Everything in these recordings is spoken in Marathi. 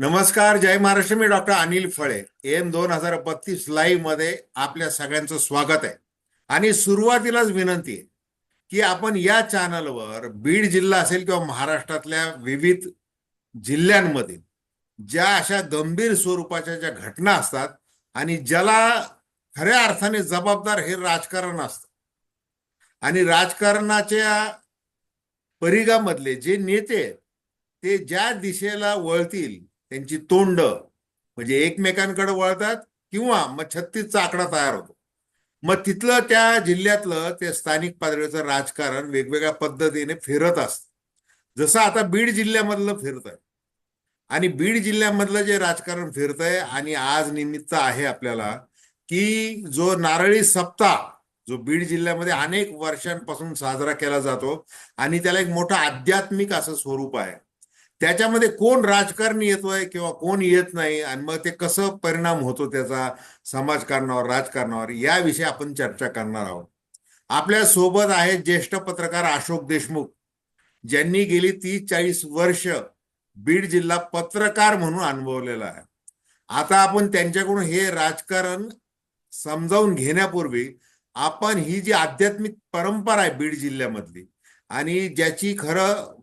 नमस्कार जय महाराष्ट्र. मी डॉक्टर अनिल फळे. एम दोन हजार बत्तीस लाईव्हमध्ये आपल्या सगळ्यांचं स्वागत आहे. आणि सुरुवातीलाच विनंती आहे की आपण या चॅनलवर बीड जिल्हा असेल किंवा महाराष्ट्रातल्या विविध जिल्ह्यांमध्ये ज्या अशा गंभीर स्वरूपाच्या ज्या घटना असतात आणि ज्याला खऱ्या अर्थाने जबाबदार हे राजकारण असतं. आणि राजकारणाच्या परिघामधले जे नेते ते ज्या दिशेला वळतील त्यांची तोंड म्हणजे एकमेकांकडे वळतात किंवा मग छत्तीसचा आकडा तयार होतो. मग तिथलं त्या जिल्ह्यातलं ते स्थानिक पातळीचं राजकारण वेगवेगळ्या पद्धतीने फिरत असतं. जसं आता बीड जिल्ह्यामधलं फिरत आहे. आणि बीड जिल्ह्यामधलं जे राजकारण फिरतंय आणि आज निमित्त आहे आपल्याला की जो नारळी सप्ताह जो बीड जिल्ह्यामध्ये अनेक वर्षांपासून साजरा केला जातो आणि त्याला एक मोठं आध्यात्मिक असं स्वरूप आहे. त्याच्यामध्ये कोण राजकारणी येतोय किंवा कोण येत नाही आणि मग ते कसं परिणाम होतो त्याचा समाजकारणावर राजकारणावर याविषयी आपण चर्चा करणार आहोत. आपल्यासोबत आहेत ज्येष्ठ पत्रकार अशोक देशमुख. ज्यांनी गेली तीस चाळीस वर्ष बीड जिल्हा पत्रकार म्हणून अनुभवलेला आहे. आता आपण त्यांच्याकडून हे राजकारण समजावून घेण्यापूर्वी आपण ही जी आध्यात्मिक परंपरा आहे बीड जिल्ह्यामधली आणि ज्याची खरं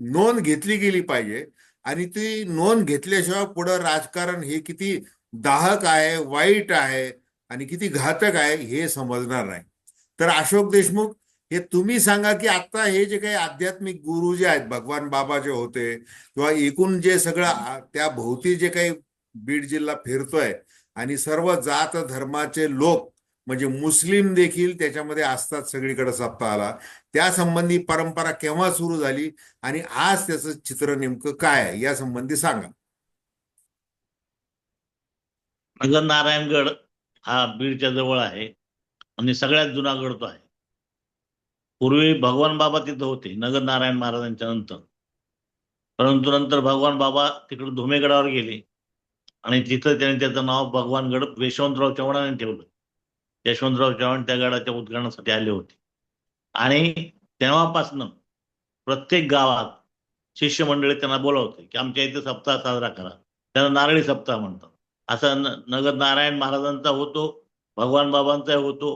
नोंद घेतली गेली पाहिजे. आणि ती नोंद घेतल्याशिवाय पुढं राजकारण हे किती दाहक आहे वाईट आहे आणि किती घातक आहे हे समजणार नाही. तर अशोक देशमुख हे तुम्ही सांगा की आता हे जे काही आध्यात्मिक गुरु जे आहेत भगवान बाबा जे होते किंवा एकूण जे सगळं त्या भोवती जे काही बीड जिल्हा फिरतोय आणि सर्व जात धर्माचे लोक म्हणजे मुस्लिम देखील त्याच्यामध्ये असतात सगळीकडे सप्ताहाला. त्या संबंधी परंपरा केव्हा सुरू झाली आणि आज त्याचं चित्र नेमकं काय आहे या संबंधी सांगा. नगर नारायणगड हा बीडच्या जवळ आहे आणि सगळ्यात जुना गड तो आहे. पूर्वी भगवान बाबा तिथं होते नगर नारायण महाराजांच्या नंतर. परंतु नंतर भगवान बाबा तिकडे धुमेगडावर गेले आणि तिथं त्यांनी त्याचं नाव भगवानगड यशवंतराव चव्हाणाने ठेवलं. यशवंतराव चव्हाण त्या गडाच्या उद्घाटनासाठी आले होते. आणि तेव्हापासनं प्रत्येक गावात शिष्यमंडळी त्यांना बोलावते की आमच्या इथे सप्ताह साजरा करा. त्यांना नारळी सप्ताह म्हणतात. असा नगर नारायण महाराजांचा होतो भगवान बाबांचा होतो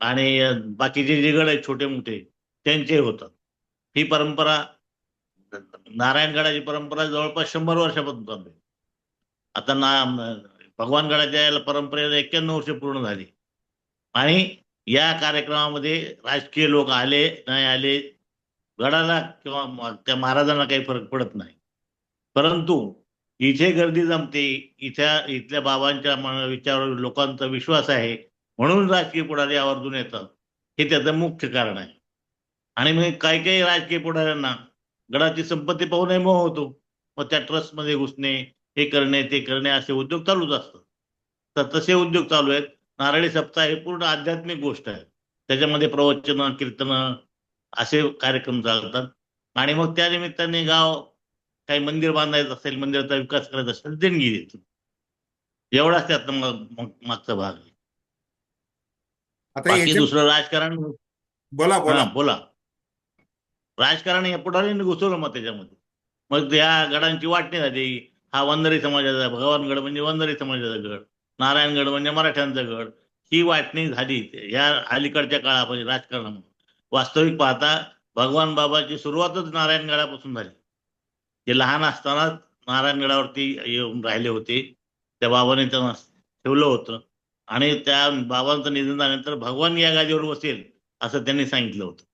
आणि बाकीचे जे गड आहेत छोटे मोठे त्यांचे होतात. ही परंपरा नारायणगडाची परंपरा जवळपास शंभर वर्षापासून चालू आहे. आता ना भगवानगडाच्या याला परंपरेला एक्क्याण्णव वर्ष पूर्ण झाली. आणि या कार्यक्रमामध्ये राजकीय लोक आले नाही आले गडाला किंवा त्या महाराजांना काही फरक पडत नाही. परंतु इथे गर्दी जमते इथ्या इथल्या बाबांच्या मन- विचारावर लोकांचा विश्वास आहे म्हणून राजकीय पुढारी आवर्जून येतात. हे त्याचं मुख्य कारण आहे. आणि मग काही काही राजकीय पुढाऱ्यांना गडाची संपत्ती पाहूनही मोह होतो. मग त्या ट्रस्टमध्ये घुसणे हे करणे ते करणे असे उद्योग चालूच असतात. तर तसे उद्योग चालू आहेत. नारळी सप्ताह हे पूर्ण आध्यात्मिक गोष्ट आहे. त्याच्यामध्ये प्रवचन कीर्तन असे कार्यक्रम चालतात. आणि मग त्या निमित्ताने गाव काही मंदिर बांधायचं असेल मंदिराचा विकास करायचा असेल देणगी देतो. एवढाच त्यातला मग- मागचा भाग आहे. दुसरं राजकारण बोला बोला. हा बोला. राजकारण या पुढाऱ्यांनी घुसवलं मग त्याच्यामध्ये. मग या गडांची वाटणी झाली. हा वंदरी समाजाचा भगवानगड म्हणजे वंदरी समाजाचा गड. नारायणगड म्हणजे मराठ्यांचा गड. ही वाटणी झाली या अलीकडच्या काळामध्ये राजकारणामध्ये वास्तविक पाहता भगवान बाबाची सुरुवातच नारायणगडापासून झाली. ते लहान असतानाच नारायणगडावरती येऊन राहिले होते. त्या बाबाने त्यांना ठेवलं होतं. आणि त्या बाबांचं निधन झाल्यानंतर भगवान या गादीवर बसेल असं त्यांनी सांगितलं होतं.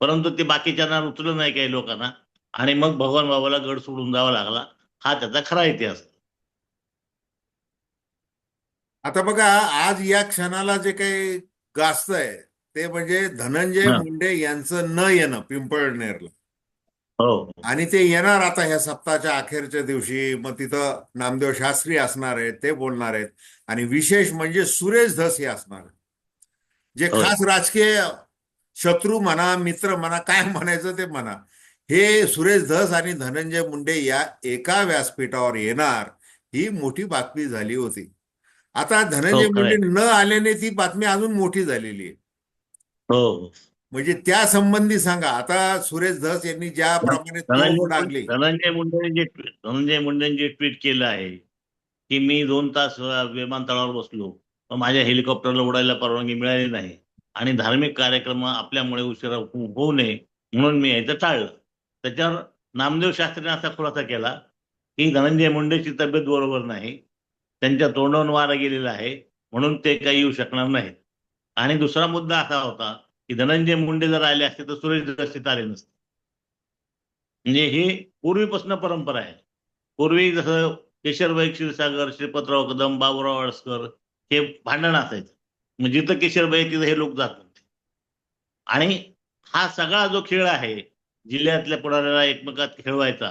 परंतु ते बाकीच्यांना उचललं नाही काही लोकांना. आणि मग भगवान बाबाला गड सोडून जावा लागला. हा त्याचा खरा इतिहास. आता बघा आज या क्षणाला जे काही गाजतंय ते म्हणजे धनंजय. मुंडे यांचं न येणं पिंपळनेरला हो आणि ते येणार आता ह्या सप्ताहाच्या अखेरच्या दिवशी मग तिथं नामदेव शास्त्री असणार आहेत ते बोलणार आहेत आणि विशेष म्हणजे सुरेश धस हे असणार. जे. खास राजकीय शत्रू म्हणा मित्र म्हणा काय म्हणायचं ते म्हणा हे सुरेश धस आणि धनंजय मुंडे या एका व्यासपीठावर येणार ही मोठी बातमी झाली होती आता धनंजय हो, मुंडे. न आल्याने ती बातमी अजून मोठी झालेली आहे. हो. म्हणजे त्या संबंधी सांगा. आता सुरेश धस यांनी ज्याप्रमाणे धनंजय ट्विट- धनंजय मुंडेने जे ट्विट केलं आहे की मी दोन तास विमानतळावर बसलो पण माझ्या हेलिकॉप्टरला उडायला परवानगी मिळाली नाही आणि धार्मिक कार्यक्रम आपल्यामुळे उशिरा हो- होऊ नये म्हणून मी यायचं टाळलं. त्याच्यावर नामदेव शास्त्रीने असा खुलासा केला की धनंजय मुंडेची तब्येत बरोबर नाही त्यांच्या तोंडावरून वारा गेलेला आहे म्हणून ते काही येऊ शकणार नाहीत. आणि दुसरा मुद्दा असा होता की धनंजय मुंडे जर आले असते तर सुरेश दस्तीत आले नसते. म्हणजे हे पूर्वीपासून परंपरा आहे. पूर्वी जसं केशरबाई क्षीरसागर श्रीपतराव कदम बाबूराव आळसकर हे भांडण असायचं. म्हणजे जिथं केशरबाई तिथं हे लोक जात नव्हते. आणि हा सगळा जो खेळ आहे जिल्ह्यातल्या पुढाऱ्याला एकमेकात खेळवायचा.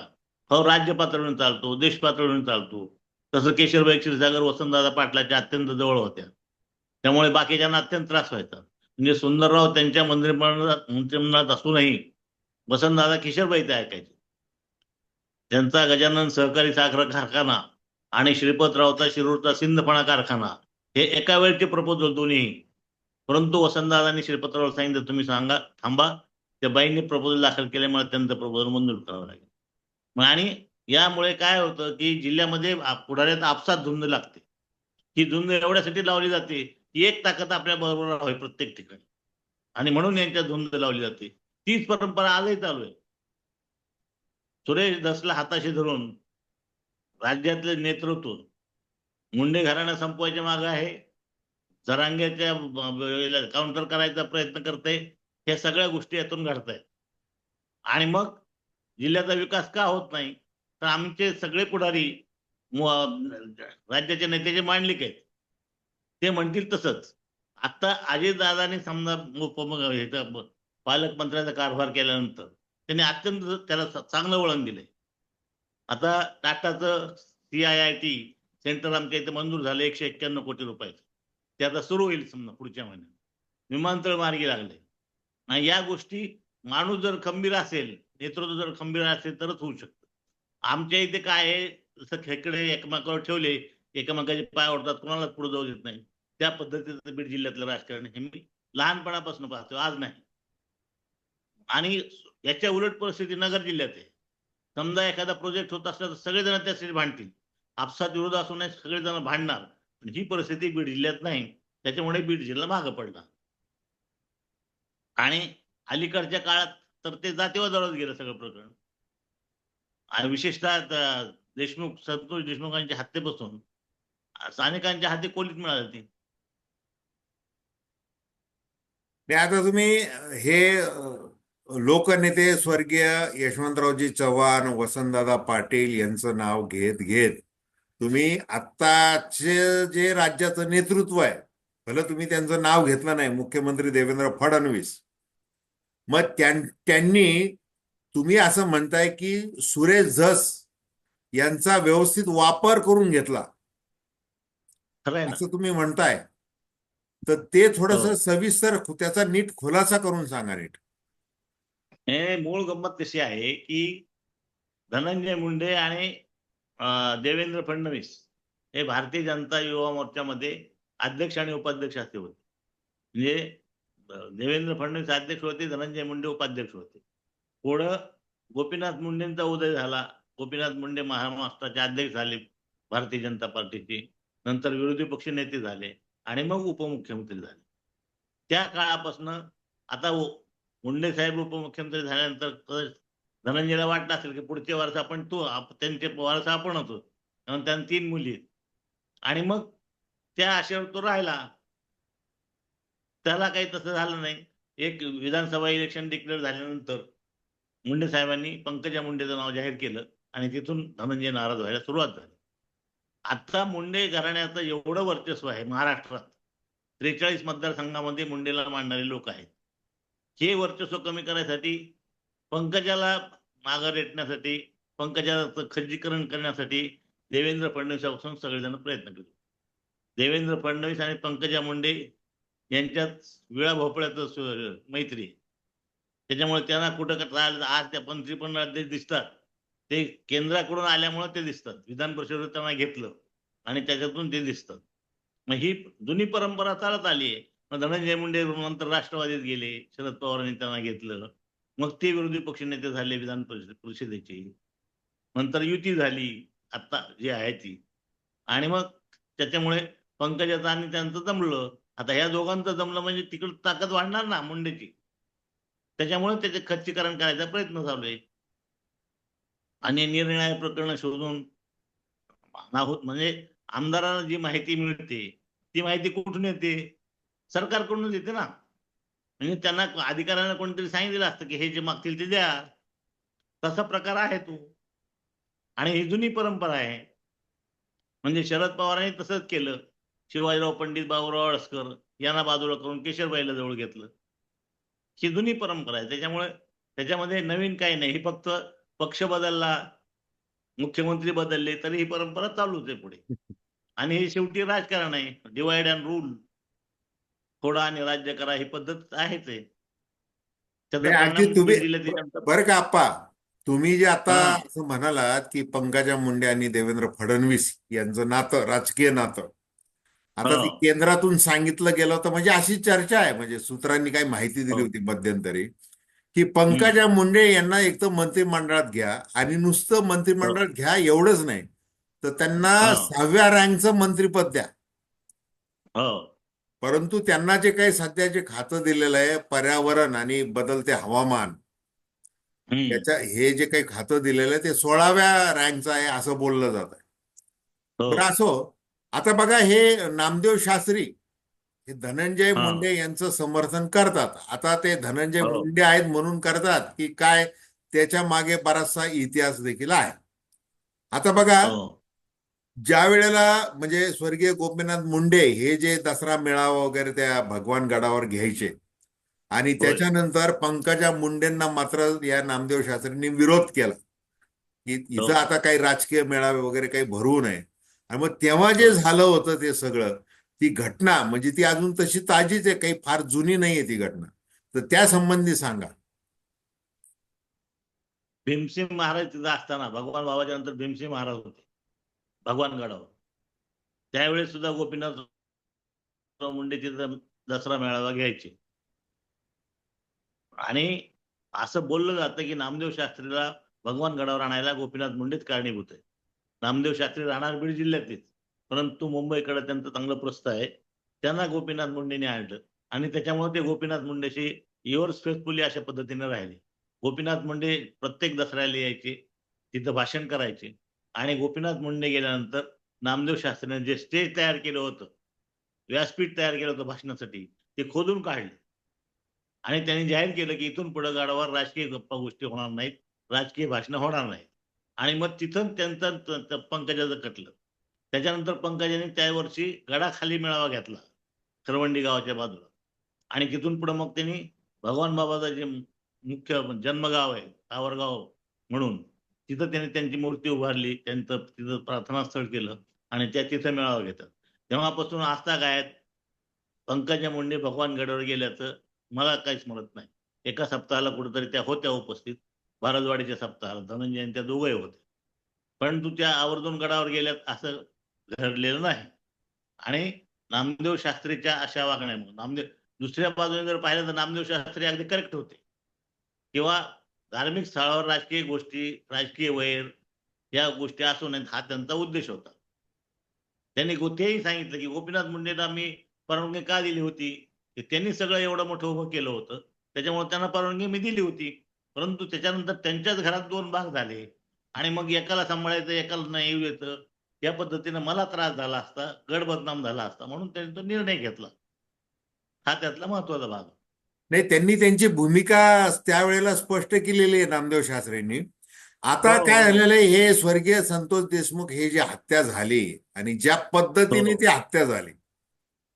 हो राज्य पातळीवर चालतो देश पातळीवर चालतो. तसं केशरबाई क्षीरसागर वसंतदादा पाटलाच्या अत्यंत जवळ होत्या. त्यामुळे बाकीच्यांना अत्यंत त्रास व्हायचा. म्हणजे सुंदरराव त्यांच्या मंत्रिमंडळात मंत्रिमंडळात असूनही वसंतदादा किशोरबाई ते ऐकायचे. त्यांचा गजानन सहकारी साखर कारखाना आणि श्रीपतरावचा शिरूरचा सिंधफणा कारखाना हे एका वेळचे प्रपोजल दोन्ही परंतु वसंतदादांनी श्रीपतराव सांगितलं तुम्ही सांगा थांबा. त्या बाईंनी प्रपोजल दाखल केल्यामुळे त्यांचं प्रपोजल मंजूर करावं लागेल. मग आणि यामुळे काय होतं की जिल्ह्यामध्ये पुढाऱ्यात आपसात झुंज लागते. ही झुंज एवढ्यासाठी लावली जाते की एक ताकद आपल्या बरोबर हवी प्रत्येक ठिकाणी. आणि म्हणून यांच्यात झुंज लावली जाते. तीच परंपरा आजही चालू आहे. सुरेश दसला हाताशी धरून राज्यातले नेतृत्व मुंडे घराणा संपवायच्या मागे आहे. जरांग्याच्या काउंटर करायचा प्रयत्न करते. ह्या सगळ्या गोष्टी यातून घडतायत. आणि मग जिल्ह्याचा विकास का होत नाही? तर आमचे सगळे पुढारी राज्याचे नेते जे मांडलिक आहेत ते म्हणतील तसंच. आता अजितदादांनी समजा पालकमंत्र्याचा कारभार केल्यानंतर त्यांनी अत्यंत त्याला चांगलं वळण दिलंय. आता टाटाचं C I I T centre आमच्या इथे मंजूर झालं एकशे एक्क्याण्णव कोटी रुपयाचं ते आता सुरू होईल समजा पुढच्या महिन्यात. विमानतळ मार्गी लागले. आणि या गोष्टी माणूस जर खंबीर असेल नेतृत्व जर खंबीर असेल तरच होऊ शकते. आमच्या इथे काय आहे जसं खेकडे एकमेकावर ठेवले एकमेकाचे पाय ओढतात कोणालाच पुढे जाऊ देत नाही. त्या पद्धतीचं बीड जिल्ह्यातलं राजकारण हे मी लहानपणापासून पाहतो आज नाही. आणि याच्या उलट परिस्थिती नगर जिल्ह्यात आहे. समजा एखादा प्रोजेक्ट होत असला तर सगळेजण त्यासाठी भांडतील. आपसात विरोध असू नये सगळेजण भांडणार. पण ही परिस्थिती बीड जिल्ह्यात नाही. त्याच्यामुळे बीड जिल्हा मागं पडला आणि अलीकडच्या काळात तर ते जातीवर जळत गेलं सगळं प्रकरण. आणि विशेषतः देशमुख संतोष देशमुखांच्या हत्येपासून स्थानिकांच्या हाती कोलीत मिळाली ते आता तुम्ही हे लोकनेते स्वर्गीय यशवंतरावजी चव्हाण वसंतदादा पाटील यांचं नाव घेत घेत तुम्ही आत्ताचे जे राज्याचं नेतृत्व आहे भलं तुम्ही त्यांचं नाव घेतलं नाही मुख्यमंत्री देवेंद्र फडणवीस मग त्यांनी तुम्ही असं म्हणताय की सुरेश धस यांचा व्यवस्थित वापर करून घेतला. असं तुम्ही म्हणताय. तर ते थोडस हो. सविस्तर त्याचा नीट खुलासा करून सांगा नीट. हे मूळ गंमत कशी आहे की धनंजय मुंडे आणि देवेंद्र फडणवीस हे भारतीय जनता युवा मोर्चामध्ये अध्यक्ष आणि उपाध्यक्ष असे होते. म्हणजे देवेंद्र फडणवीस अध्यक्ष होते धनंजय मुंडे उपाध्यक्ष होते. पुढं गोपीनाथ मुंडेंचा उदय झाला. गोपीनाथ मुंडे महाराष्ट्राचे अध्यक्ष झाले भारतीय जनता पार्टीचे. नंतर विरोधी पक्ष नेते झाले आणि मग उपमुख्यमंत्री झाले. त्या काळापासून आता मुंडे साहेब उपमुख्यमंत्री झाल्यानंतर धनंजयला वाटलं असेल की पुढचे वारस आपण तो आप- त्यांचे वारसा आपण होतो कारण त्यांना तीन मुली आहेत. आणि मग त्या आशेवर तो राहिला. त्याला काही तसं झालं नाही. एक विधानसभा इलेक्शन डिक्लेअर झाल्यानंतर मुंडे साहेबांनी पंकजा मुंडेचं नाव जाहीर केलं आणि तिथून धनंजय नाराज व्हायला सुरुवात झाली. आता मुंडे घराण्याचं एवढं वर्चस्व आहे महाराष्ट्रात. त्रेचाळीस मतदारसंघामध्ये मुंडेला मांडणारे लोक आहेत. हे वर्चस्व कमी करायसाठी पंकजाला माघार रेटण्यासाठी पंकजाचं खज्जीकरण करण्यासाठी देवेंद्र फडणवीसापासून सगळेजण प्रयत्न केले देवेंद्र फडणवीस आणि पंकजा मुंडे यांच्यात विळा भोपळ्याचं मैत्री त्याच्यामुळे त्यांना कुठं का राहिलं आज त्या मंत्रिमंडळात जे दिसतात. ते केंद्राकडून आल्यामुळे ते दिसतात. विधान परिषदेवर त्यांना घेतलं आणि त्याच्यातून ते दिसतात. मग ही जुनी परंपरा चालत आली आहे. मग धनंजय मुंडे नंतर राष्ट्रवादीत गेले. शरद पवारांनी त्यांना घेतलं. मग ते विरोधी पक्षनेते झाले विधान परिषद परिषदेचे. नंतर युती झाली. आता जी आहे ती. आणि मग त्याच्यामुळे पंकजाचं आणि त्यांचं जमलं. आता ह्या दोघांचं जमलं म्हणजे तिकडं ताकद वाढणार ना मुंडेची? त्याच्यामुळे त्याचे खच्चीकरण करायचा प्रयत्न चालू आहे. आणि निरनिराळे प्रकरण शोधून आहोत म्हणजे आमदारांना जी माहिती मिळते ती माहिती कुठून येते? सरकारकडूनच येते ना. म्हणजे त्यांना अधिकाऱ्यांना कोणतरी सांगितलेलं असतं की हे जे मागतील ते द्या. तसा प्रकार आहे तो. आणि ही जुनी परंपरा आहे. म्हणजे शरद पवारांनी तसंच केलं. शिवाजीराव पंडित बाबूराव अडसकर यांना बाजूला करून केशरबाईला जवळ घेतलं. ही जुनी परंपरा आहे. त्याच्यामुळे त्याच्यामध्ये नवीन काही नाही. ही फक्त पक्ष बदलला मुख्यमंत्री बदलले तरी ही परंपरा चालूच आहे पुढे. आणि हे शेवटी राजकारण आहे. डिवाइड अँड रूल थोडा आणि राज्य करा ही पद्धत आहेच आहे. बरं का आप्पा. तुम्ही जे आता. असं म्हणालात की पंकजा मुंडे आणि देवेंद्र फडणवीस यांचं नातं राजकीय नातं आता हो. ते केंद्रातून सांगितलं गेलं होतं म्हणजे अशी चर्चा आहे म्हणजे सूत्रांनी काही माहिती दिली हो. होती मध्यंतरी की पंकजा मुंडे यांना एक तर मंत्रिमंडळात घ्या आणि नुसतं मंत्रिमंडळात घ्या एवढंच नाही तर त्यांना हो. सहाव्या रँकचं मंत्रिपद द्या हो परंतु त्यांना जे काही सध्या जे खातं दिलेलं आहे पर्यावरण आणि बदलते हवामान. त्याच्या हे जे काही खातं दिलेलं आहे ते सोळाव्या रँकचं आहे असं बोललं जात आहे हो. तर असो आता बघा हे नामदेव शास्त्री हे धनंजय. मुंडे यांचं समर्थन करतात आता ते धनंजय. मुंडे आहेत म्हणून करतात की काय त्याच्यामागे बराचसा इतिहास देखील आहे आता बघा हो. ज्या वेळेला म्हणजे स्वर्गीय गोपीनाथ मुंडे हे जे दसरा मेळावा वगैरे त्या भगवान गडावर घ्यायचे आणि त्याच्यानंतर पंकजा मुंडेंना मात्र या नामदेव शास्त्रींनी विरोध केला की इथं हो. आता काही राजकीय मेळावे वगैरे काही भरवू नये आणि मग तेव्हा जे झालं होतं ते सगळं ती घटना म्हणजे ती अजून तशी ताजीच आहे काही फार जुनी नाहीये ती घटना. तर त्या संबंधी सांगा. भीमसिंग महाराज तिथं असताना भगवान बाबाच्या नंतर भीमसिंग महाराज होते भगवान गडावर. त्यावेळेस सुद्धा गोपीनाथ मुंडे तिथं दसरा मेळावा घ्यायचे. आणि असं बोललं जातं की नामदेव शास्त्रीला भगवान गडावर आणायला गोपीनाथ मुंडेच कारणीभूत आहे नामदेव शास्त्री राहणार बीड जिल्ह्यातच परंतु मुंबईकडे त्यांचं चांगलं प्रस्थ आहे. त्यांना गोपीनाथ मुंडेने आणलं. आणि त्याच्यामुळे ते गोपीनाथ मुंडेशी युअर्स फेसफुली अशा पद्धतीने राहिले. गोपीनाथ मुंडे प्रत्येक दसऱ्याला यायचे तिथं भाषण करायचे. आणि गोपीनाथ मुंडे गेल्यानंतर नामदेव शास्त्रीने जे स्टेज तयार केलं होतं व्यासपीठ तयार केलं होतं भाषणासाठी ते खोदून काढले. आणि त्यांनी जाहीर केलं की इथून पुढे गाडावर राजकीय गप्पा गोष्टी होणार नाहीत राजकीय भाषणं होणार नाहीत. आणि मग तिथं त्यांचं पंकजाचं कटलं. त्याच्यानंतर पंकजाने त्या वर्षी गडाखाली मेळावा घेतला खरवंडी गावाच्या बाजूला. आणि तिथून पुढे मग त्यांनी भगवान बाबाचं जे मुख्य जन्मगाव आहे सावरगाव म्हणून तिथं त्यांनी त्यांची मूर्ती उभारली त्यांचं तिथं प्रार्थनास्थळ केलं आणि त्या तिथं मेळावा घेतात तेव्हापासून आस्था काय पंकजा मुंडे भगवान गडावर गेल्याचं मला काहीच म्हणत नाही. एका सप्ताहाला कुठेतरी त्या होत्या उपस्थित. भारतवाडीच्या सप्ताहाला धनंजय त्या दोघंही होते. परंतु त्या आवर्जून गडावर गेल्यात असं घडलेलं नाही. आणि नामदेव शास्त्रीच्या अशा वागण्यामुळे नामदेव दुसऱ्या बाजूने जर पाहिलं तर नामदेव शास्त्री अगदी करेक्ट होते. किंवा धार्मिक स्थळावर राजकीय गोष्टी राजकीय वैर या गोष्टी असू नयेत हा त्यांचा उद्देश होता. त्यांनी गो- तेही सांगितलं की गोपीनाथ मुंडेंना मी परवानगी का दिली होती? की त्यांनी सगळं एवढं मोठं उभं केलं होतं. त्याच्यामुळे त्यांना परवानगी मी दिली होती. परंतु त्याच्यानंतर त्यांच्याच घरात दोन भाग झाले आणि मग एकाला सांभाळायचं एकाला नाही येऊ येतं या पद्धतीने मला त्रास झाला असता गड बदनाम झाला असता म्हणून त्यांनी तो निर्णय घेतला हा त्यातला महत्त्वाचा भाग नाही त्यांनी त्यांची भूमिका त्यावेळेला स्पष्ट केलेली आहे नामदेव शास्त्रींनी आता. काय झालेलं आहे हे स्वर्गीय संतोष देशमुख हे जी हत्या झाली आणि ज्या पद्धतीने. ती हत्या झाली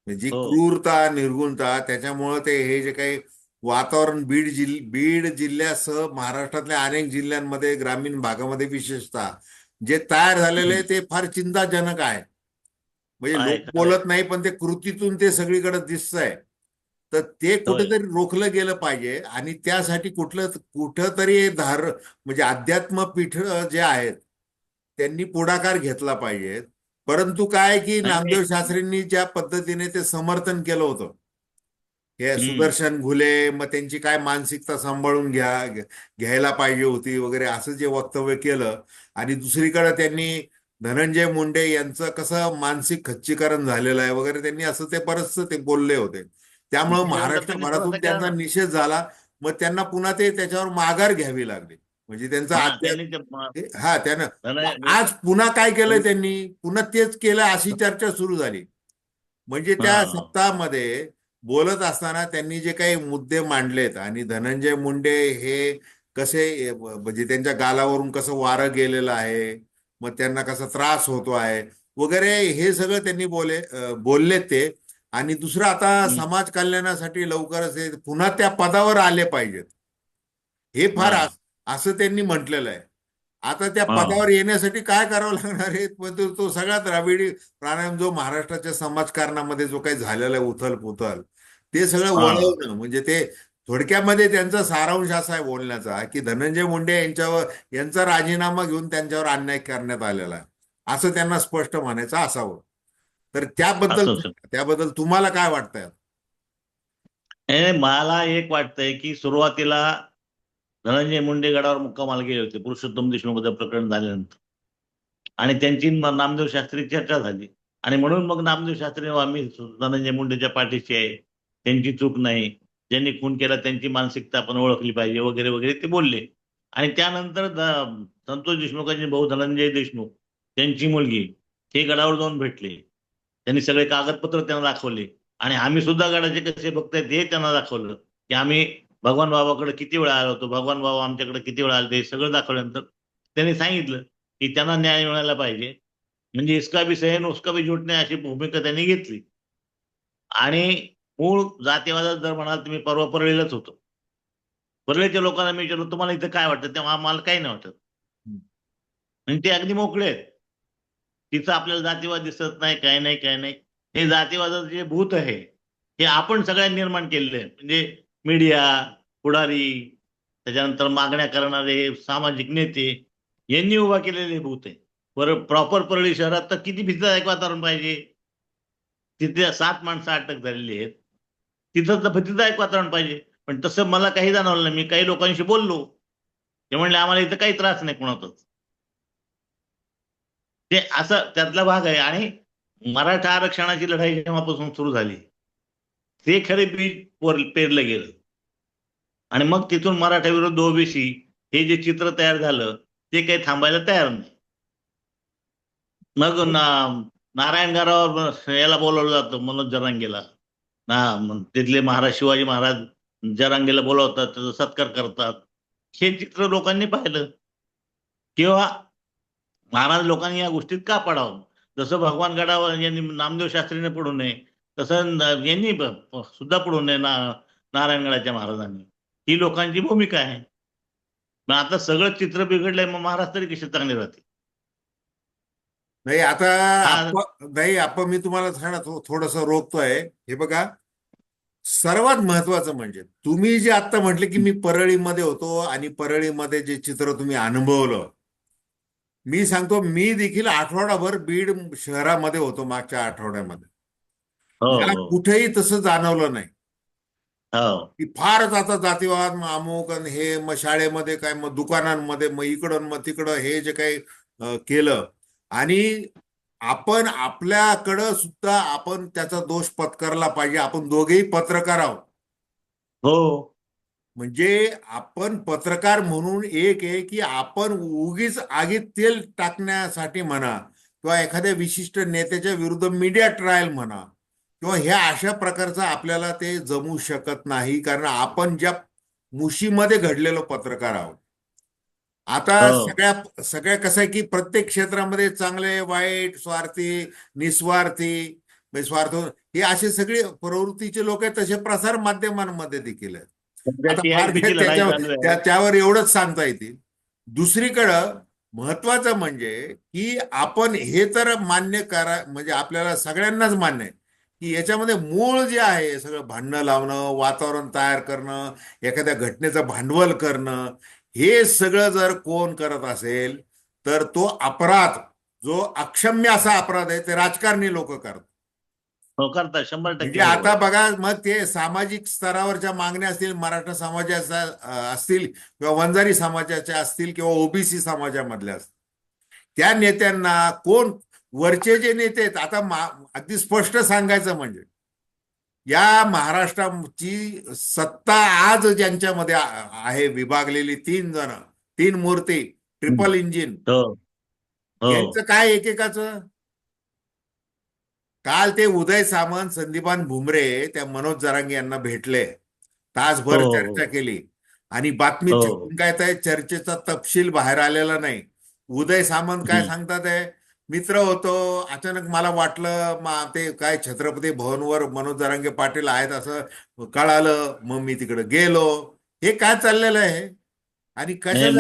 म्हणजे जी हो. क्रूरता निर्गुणता त्याच्यामुळं ते हे जे काही वातावरण बीड जिल्ह बीड जिल्ह्यासह महाराष्ट्रातल्या अनेक जिल्ह्यांमध्ये ग्रामीण भागामध्ये विशेषतः जे तयार झालेले आहे ते फार चिंताजनक आहे. म्हणजे आहे, लोक बोलत नाही पण ते कृतीतून ते सगळीकडे दिसतंय. तर ते कुठेतरी रोखलं गेलं पाहिजे आणि त्यासाठी कुठलं कुठंतरी धार म्हणजे अध्यात्म पीठ जे आहेत त्यांनी पुढाकार घेतला पाहिजे. परंतु काय की नामदेव शास्त्रींनी ज्या पद्धतीने ते समर्थन केलं होतं हे. सुदर्शन घुले मग त्यांची काय मानसिकता सांभाळून घ्या घ्यायला पाहिजे होती वगैरे असं जे वक्तव्य केलं. आणि दुसरीकडे त्यांनी धनंजय मुंडे यांचं कसं मानसिक खच्चीकरण झालेलं आहे वगैरे त्यांनी असं ते बरंचसं ते बोलले होते. त्यामुळे महाराष्ट्रभरातून त्यांचा केलं. निषेध झाला. मग त्यांना पुन्हा ते त्याच्यावर माघार घ्यावी लागली. म्हणजे त्यांचा हा, त्यांनी हा आज पुन्हा काय केलंय त्यांनी? पुन्हा तेच केलं अशी चर्चा सुरू झाली. म्हणजे त्या. सप्ताहामध्ये बोलत असताना त्यांनी जे काही मुद्दे मांडलेत आणि धनंजय मुंडे हे कसे म्हणजे त्यांच्या गालावरून कसं वारं गेलेलं आहे मग त्यांना कसा त्रास होतो आहे वगैरे हे सगळं त्यांनी बोले अं, बोललेत ते आणि दुसरं आता. समाज कल्याणासाठी लवकरच हे पुन्हा त्या पदावर आले पाहिजेत हे फार. अस- त्यांनी म्हटलेलं आहे आता त्या. पदावर येण्यासाठी काय करावं लागणार आहे तो तो सगळा द्राविडी प्राणायाम जो महाराष्ट्राच्या समाजकारणामध्ये जो काही झालेला आहे उथल पुथल ते सगळं. वळवणं म्हणजे ते थोडक्यामध्ये त्यांचा सारांश असा आहे बोलण्याचा की धनंजय मुंडे यांच्यावर यांचा राजीनामा घेऊन त्यांच्यावर अन्याय करण्यात आलेला आहे. असं त्यांना स्पष्ट म्हणायचं असावं. तर त्याबद्दल. त्याबद्दल तुम्हाला काय वाटतंय? हे मला एक वाटतंय की सुरुवातीला धनंजय मुंडे गडावर मुक्कामाला गेले होते पुरुषोत्तम देशमुखचं प्रकरण झाल्यानंतर. आणि त्यांची नामदेव शास्त्री चर्चा झाली. आणि म्हणून मग नामदेव शास्त्री आम्ही धनंजय मुंडेच्या पाठीशी आहे. त्यांची चूक नाही. ज्यांनी खून केला त्यांची मानसिकता आपण ओळखली पाहिजे वगैरे वगैरे ते बोलले. आणि त्यानंतर संतोष देशमुखांचे भाऊ धनंजय देशमुख त्यांची मुलगी हे गडावर जाऊन भेटले. त्यांनी सगळे कागदपत्र त्यांना दाखवले. आणि आम्ही सुद्धा गडाचे कसे भक्त आहेत हे त्यांना दाखवलं. की आम्ही भगवान बाबाकडे किती वेळा आलो होतो भगवान बाबा आमच्याकडे किती वेळा आले ते सगळं दाखवल्यानंतर त्यांनी सांगितलं की त्यांना न्याय मिळायला पाहिजे. म्हणजे इसका भी सहन उसका भी झुटणे अशी भूमिका त्यांनी घेतली. आणि मूळ जातीवादात जर म्हणाल तुम्ही परवा परळीलाच होतो. परळीच्या लोकांना मी विचारलं तुम्हाला इथं काय वाटतं? तेव्हा आम्हाला काही नाही वाटत म्हणजे ते अगदी मोकळे आहेत. तिथं आपल्याला जातीवाद दिसत नाही काय नाही काय नाही. हे जातीवादाचं जे भूत आहे हे आपण सगळ्यांनी निर्माण केलेलं आहे. म्हणजे मीडिया पुढारी त्याच्यानंतर मागण्या करणारे सामाजिक नेते यांनी उभा केलेले भूत आहे. बरं प्रॉपर परळी शहरात तर किती भीतीदायक वातावरण पाहिजे? तिथे सात माणसं अटक झालेली आहेत. तिथं तर भीतीदायक वातावरण पाहिजे. पण तसं मला काही जाणवलं नाही. मी काही लोकांशी बोललो. ते म्हणले आम्हाला इथं काही त्रास नाही कोणाचाच. ते असं त्यातला भाग आहे. आणि मराठा आरक्षणाची लढाई जेव्हापासून सुरू झाली ते खरे बीज पेरलं गेलं. आणि मग तिथून मराठा विरुद्ध ओबीसी हे जे चित्र तयार झालं ते काही थांबायला तयार नाही. मग ना नारायणगारावर याला बोलवलं जातं मनोज जरांगेला. ना तिथले महाराज शिवाजी महाराज जरांगेला बोलावतात त्याचा सत्कार करतात. हे चित्र लोकांनी पाहिलं. किंवा महाराज लोकांनी या गोष्टीत का पडावं? जसं भगवान गडावर यांनी नामदेव शास्त्रीने पडू नये तसं यांनी सुद्धा पडू नये ना नारायणगडाच्या महाराजांनी. ही लोकांची भूमिका आहे. मग आता सगळं चित्र बिघडलंय मग महाराज तरी कसे चांगले राहतील? नाही आता. आप- नाही आपण मी तुम्हाला सांगा थोडस रोखतोय हे बघा सर्वात महत्वाचं म्हणजे तुम्ही जे आता म्हटले की मी परळीमध्ये होतो आणि परळीमध्ये जे चित्र तुम्ही अनुभवलं. मी सांगतो मी देखील आठवडाभर बीड शहरामध्ये होतो मागच्या आठवड्यामध्ये. हो मला हो. कुठेही तसं जाणवलं नाही. हो. की फारच आता जातीवाद मग अमुक आणि हे मग शाळेमध्ये काय मग दुकानांमध्ये मग इकडं मग तिकडं हे जे काही अं, केलं आणि आपण आपल्याकडं सुद्धा आपण त्याचा दोष पत्करला पाहिजे. आपण दोघेही पत्रकार आहोत. हो. म्हणजे आपण पत्रकार म्हणून एक आहे की आपण उगीच आगीत तेल टाकण्यासाठी म्हणा किंवा एखाद्या विशिष्ट नेत्याच्या विरुद्ध मीडिया ट्रायल म्हणा किंवा ह्या अशा प्रकारचं आपल्याला ते जमू शकत नाही. कारण आपण ज्या मुशीमध्ये घडलेलो पत्रकार आहोत. आता हो. सगळ्या सगळ्या कसं आहे की प्रत्येक क्षेत्रामध्ये चांगले वाईट स्वार्थी निस्वार्थी स्वार्थ हे असे सगळे प्रवृत्तीचे लोक आहेत तसे प्रसार माध्यमांमध्ये देखील आहेत. त्यावर एवढंच सांगता येतील. दुसरीकडं महत्वाचं म्हणजे की आपण हे तर मान्य करा म्हणजे आपल्याला सगळ्यांनाच मान्य आहे की याच्यामध्ये मूळ जे आहे सगळं भांडणं लावणं वातावरण तयार करणं एखाद्या घटनेचं भांडवल करणं हे सगळं जर कोण करत असेल तर तो अपराध जो अक्षम्य असा अपराध आहे ते राजकारणी लोक करतात. हो शंभर टक्के म्हणजे आता. बघा मग ते सामाजिक स्तरावरच्या मागण्या असतील मराठा समाजाच्या असतील किंवा वंजारी समाजाच्या असतील किंवा ओबीसी समाजामधल्या असतील. त्या नेत्यांना कोण वरचे जे नेते आहेत आता अगदी स्पष्ट सांगायचं म्हणजे या महाराष्ट्राची सत्ता आज ज्यांच्यामध्ये आहे विभागलेली तीन जण तीन मूर्ती ट्रिपल इंजिन हो. हो. यांचं काय एकेकाचं? काल ते उदय सामंत संदीपान भुमरे त्या मनोज जरांगे यांना भेटले. तासभर हो. चर्चा केली. आणि बातमी काय तर चर्चेचा तपशील बाहेर आलेला नाही. उदय सामंत काय. सांगतात आहे? मित्र होतो. अचानक मला वाटलं मा- ते काय छत्रपती भवनवर मनोज जरांगे पाटील आहेत असं कळालं. मग मी तिकडे गेलो. हे काय चाललेलं आहे? आणि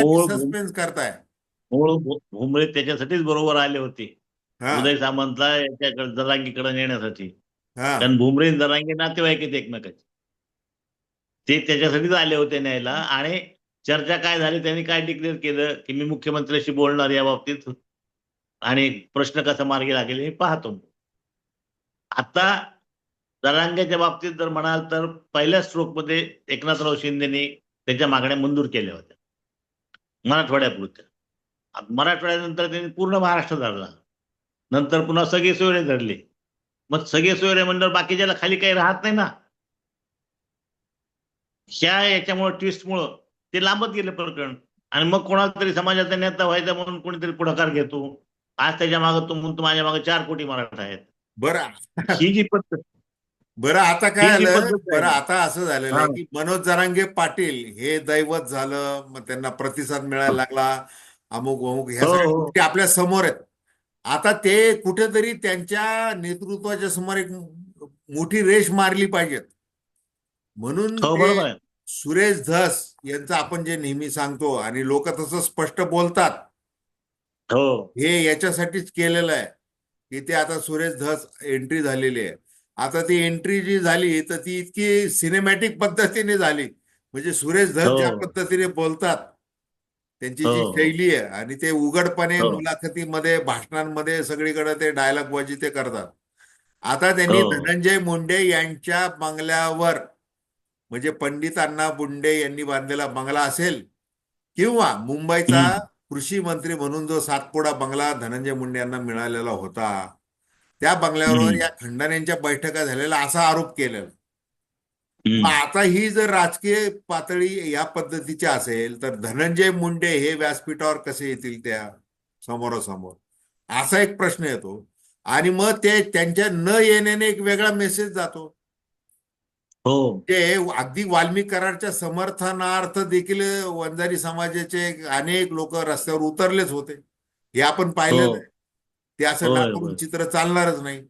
मूळ- सस्पेन्स करताय? भुमरे त्याच्यासाठीच बरोबर आले होते. उदय सामंतला याच्याकडे जरांगीकडे नेण्यासाठी. कारण भुमरे जरांगे नातेवाईक आहेत एकमेकाचे. ते त्याच्यासाठीच आले होते न्यायला. आणि चर्चा काय झाली त्यांनी काय डिक्लेअर केलं की मी मुख्यमंत्र्याशी बोलणार या बाबतीत? आणि प्रश्न कसा मार्गी लागेल हे पाहतो आता दरांग्याच्या बाबतीत जर म्हणाल तर पहिल्या स्ट्रोकमध्ये एकनाथराव शिंदेनी त्याच्या मागण्या मंजूर केल्या होत्या. मराठवाड्यापुरत्या. मराठवाड्यानंतर त्यांनी पूर्ण महाराष्ट्र धरला. नंतर पुन्हा सगळे सोयरे धरले. मग सगळे सोयरे म्हणल्यावर बाकीच्याला खाली काही राहत नाही ना. ह्या याच्यामुळे ट्विस्टमुळं ते लांबत गेले प्रकरण. आणि मग कोणाला तरी समाजाचा नेता व्हायचा म्हणून कोणीतरी पुढाकार घेतो. आज त्याच्यामागे तो म्हणतो माझ्या मागे चार कोटी मराठा आहेत बरं ही जी पद्धत बरं आता काय झालं बरं. आता असं झालेलं आहे. की मनोज जरांगे पाटील हे दैवत झालं मग त्यांना प्रतिसाद मिळायला लागला अमुक अमुक ह्या हो, हो. गोष्टी आपल्यासमोर आहेत आता ते कुठेतरी त्यांच्या नेतृत्वाच्या समोर एक मोठी रेष मारली पाहिजेत म्हणून हो सुरेश धस यांचं आपण जे नेहमी सांगतो आणि लोक तसं स्पष्ट बोलतात हो हे याच्यासाठीच केलेलं आहे की ते आता सुरेश धस एंट्री झालेली आहे आता ती एंट्री जी झाली तर ती इतकी सिनेमॅटिक पद्धतीने झाली म्हणजे सुरेश धस हो. ज्या पद्धतीने बोलतात त्यांची जी हो. शैली आहे आणि ते उघडपणे हो. मुलाखतीमध्ये भाषणांमध्ये सगळीकडे ते डायलॉग बाजी ते करतात आता त्यांनी हो. धनंजय मुंडे यांच्या बंगल्यावर म्हणजे पंडित अण्णा मुंडे यांनी बांधलेला बंगला असेल किंवा मुंबईचा हम्म. कृषी मंत्री म्हणून जो सातपुडा बंगला धनंजय मुंडे यांना मिळालेला होता त्या बंगल्यावर. या खंडाण्यांच्या बैठका झालेला असा आरोप केलेला. आता ही जर राजकीय पातळी या पद्धतीची असेल तर धनंजय मुंडे हे व्यासपीठावर कसे येतील त्या समोरासमोर? असा एक प्रश्न येतो. आणि मग ते त्यांच्या न येण्याने एक वेगळा मेसेज जातो. हो ते अगदी वाल्मिक करारच्या समर्थनार्थ देखील वंजारी समाजाचे अनेक लोक रस्त्यावर उतरलेच होते हे आपण पाहिलेलं हो. आहे ते असं होय. चित्र चालणारच नाही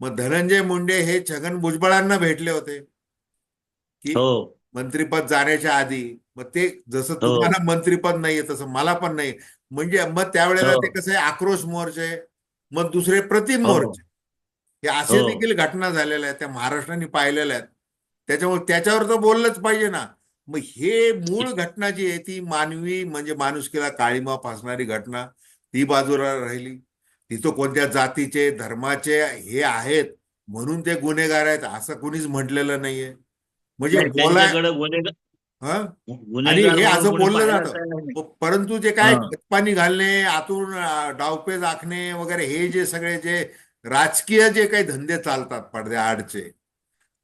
मग धनंजय मुंडे हे छगन भुजबळांना भेटले होते की हो मंत्रीपद जाण्याच्या आधी मग ते जसं हो. तुम्हाला मंत्रीपद नाहीये तसं मला पण नाही म्हणजे मग त्यावेळेला. ते कसं आहे आक्रोश मोर्चे मग दुसरे प्रतिम. मोर्चे हे असे. देखील घटना झालेल्या आहेत त्या महाराष्ट्राने पाहिलेल्या आहेत त्याच्यामुळे त्याच्यावर तर बोललंच पाहिजे ना. मग हे मूळ घटना जी आहे ती मानवी म्हणजे माणुसकीला काळीमा फासणारी घटना ती बाजूला राहिली. तिथं कोणत्या जातीचे धर्माचे हे आहेत म्हणून ते गुन्हेगार आहेत असं कुणीच म्हटलेलं नाहीये. म्हणजे त्यांच्याकडे गुन्हेगार हा? असं बोललं जातं. परंतु जे काय. खतपाणी घालणे आतून अं, डावपेच आखणे वगैरे हे जे सगळे जे राजकीय जे काही धंदे चालतात पडद्या आडचे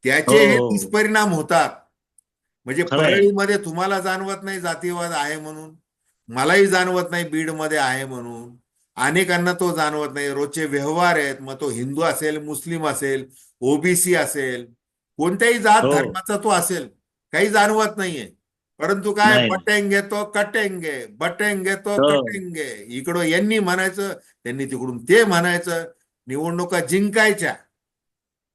त्याचे हे हो. दुष्परिणाम होतात म्हणजे. परळीमध्ये तुम्हाला जाणवत नाही जातीवाद आहे म्हणून मलाही जाणवत नाही बीडमध्ये आहे म्हणून अनेकांना तो जाणवत नाही रोजचे व्यवहार आहेत मग तो हिंदू असेल मुस्लिम असेल ओबीसी असेल कोणत्याही जात हो. धर्माचा तो असेल काही जाणवत नाहीये परंतु काय नाही. बटेंगे तो कटेंगे बटेंगे तो हो. कटेंगे इकडं यांनी म्हणायचं त्यांनी तिकडून ते म्हणायचं निवडणुका जिंकायच्या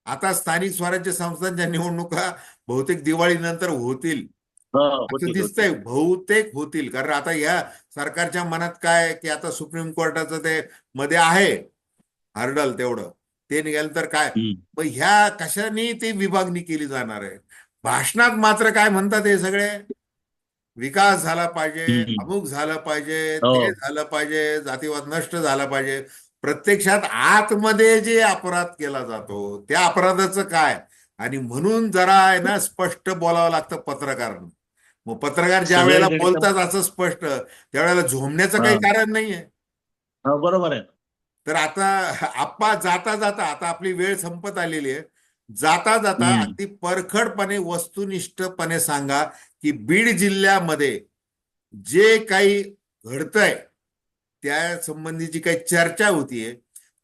आता स्थानिक स्वराज्य संस्थांच्या निवडणुका बहुतेक दिवाळीनंतर होतील. हो, असं दिसतंय. होती. बहुतेक होतील. कारण आता या सरकारच्या मनात काय की आता सुप्रीम कोर्टाचं ते मध्ये आहे. हर्डल तेवढं. ते निघालं तर काय. मग ह्या कशाने ती विभागणी केली जाणार आहे? भाषणात मात्र काय म्हणतात हे सगळे? विकास झाला पाहिजे. अमुक झालं पाहिजे हो. ते झालं पाहिजे जातीवाद नष्ट झाला पाहिजे. प्रत्यक्षात आतमध्ये जे अपराध केला जातो त्या अपराधाचं काय? आणि म्हणून जरा आहे ना स्पष्ट बोलावं लागतं पत्रकारांना मग पत्रकार ज्या वेळेला बोलतात असं स्पष्ट त्यावेळेला झोमण्याचं काही. कारण नाहीये. हो, बरोबर आहे. तर आता आप्पा जाता जाता आता आपली वेळ संपत आलेली आहे. जाता जाता. अगदी परखडपणे वस्तुनिष्ठपणे सांगा की बीड जिल्ह्यामध्ये जे काही घडतंय त्या संबंधीची काही चर्चा होतीये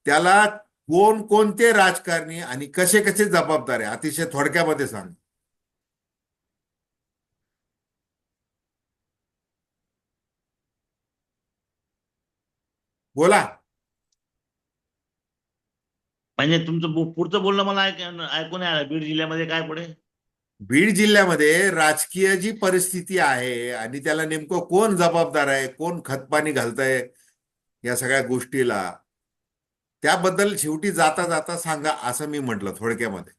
त्याला कोण कोणते राजकारणी आणि कसे कसे जबाबदार आहे अतिशय थोडक्यामध्ये सांग. बोला. म्हणजे तुमचं पुढचं बोलणं मला ऐक- ऐकू नाही आलं बीड जिल्ह्यामध्ये काय पुढे? बीड जिल्ह्यामध्ये राजकीय जी परिस्थिती आहे आणि त्याला नेमकं कोण जबाबदार आहे कोण खतपाणी घालतंय या सगळ्या गोष्टीला. त्याबद्दल शेवटी जाता जाता सांगा असं मी म्हटलं थोडक्यामध्ये.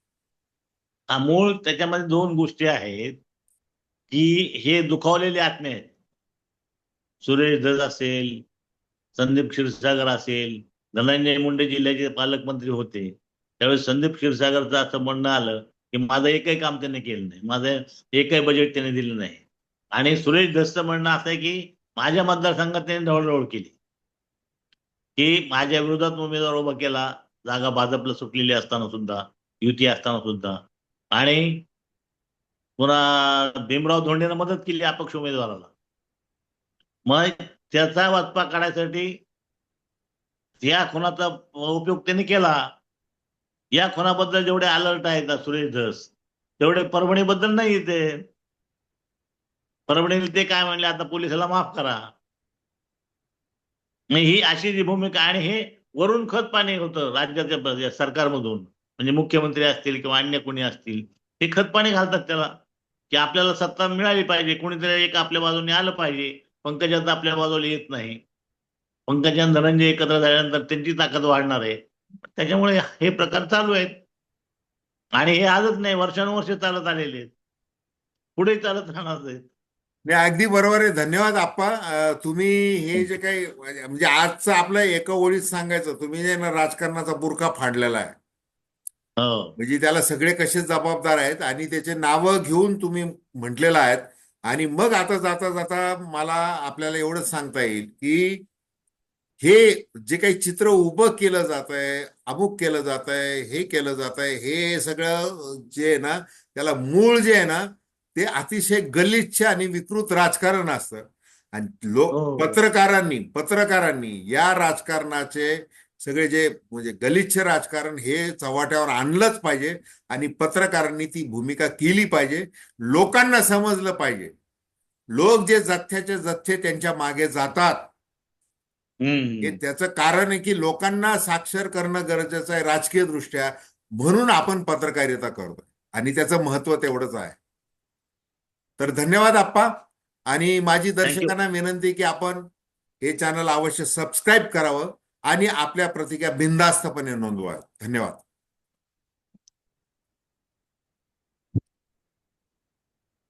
हा मूळ त्याच्यामध्ये दोन गोष्टी आहेत. की हे दुखावलेले आत्मे आहेत. सुरेश धज असेल संदीप क्षीरसागर असेल धनंजय मुंडे जिल्ह्याचे पालकमंत्री होते. त्यावेळेस संदीप क्षीरसागरचं असं म्हणणं आलं की माझं एकही काम त्यांनी केलं नाही. माझं एकही बजेट त्यांनी दिलं नाही. आणि सुरेश धसचं म्हणणं असं आहे की माझ्या मतदारसंघात त्यांनी ढवळढवळ केली. की माझ्या विरोधात उमेदवार उभा केला जागा भाजपला सुटलेली असताना सुद्धा युती असताना सुद्धा. आणि पुन्हा भीमराव धोंडेनं मदत केली अपक्ष उमेदवाराला. मग त्याचा वाचपा काढायसाठी या खुनाचा उपयोग त्यांनी केला. या खुनाबद्दल जेवढे अलर्ट आहेत सुरेश धस तेवढे परभणीबद्दल नाही ते. परभणीला ते काय म्हणले आता पोलिसाला माफ करा. ही अशी जी भूमिका आणि हे वरून खत पाणी होतं राज्याच्या सरकारमधून. म्हणजे मुख्यमंत्री असतील किंवा अन्य कोणी असतील हे खतपाणी घालतात त्याला. की आपल्याला सत्ता मिळाली पाहिजे कोणीतरी एक आपल्या बाजूने आलं पाहिजे. पंकजात आपल्या बाजूला येत नाही. पंकजा आणि धनंजय एकत्र झाल्यानंतर त्यांची ताकद वाढणार आहे. त्याच्यामुळे हे प्रकार चालू आहेत. आणि हे आजच नाही वर्षानुवर्ष चालत आलेले आहेत. पुढे चालत राहणार आहेत. नाही अगदी बरोबर आहे. धन्यवाद आप्पा. अं, तुम्ही हे जे काही म्हणजे आजचं आपलं एका ओळीत सांगायचं तुम्ही जे ना राजकारणाचा बुरखा फाडलेला आहे. हो. म्हणजे त्याला सगळे कसे जबाबदार आहेत आणि त्याचे नावं घेऊन तुम्ही म्हटलेलं आहेत. आणि मग आता जाता जाता मला आपल्याला एवढंच सांगता येईल की हे जे काही चित्र उभं केलं जात आहे अमुक केलं जात आहे हे केलं जात आहे हे सगळं जे आहे ना त्याला मूळ जे आहे ना ते अतिशय गलिच्छ आणि विकृत राजकारण असतं. आणि लोक हो. पत्रकारांनी पत्रकारांनी या राजकारणाचे सगळे जे म्हणजे गलिच्छ राजकारण हे चव्हाट्यावर आणलंच पाहिजे आणि पत्रकारांनी ती भूमिका केली पाहिजे. लोकांना समजलं पाहिजे. लोक जे जथ्याचे जथ्थे त्यांच्या मागे जातात. हे त्याचं कारण आहे की लोकांना साक्षर करणं गरजेचं आहे राजकीय दृष्ट्या म्हणून आपण पत्रकारिता करतोय. आणि त्याचं महत्त्व तेवढंच आहे. तर धन्यवाद आप्पा. आणि माझी दर्शकांना विनंती की आपण हे चॅनल अवश्य सबस्क्राईब करावं आणि आपल्या प्रतिक्रिया बिनधास्तपणे नोंदवा धन्यवाद.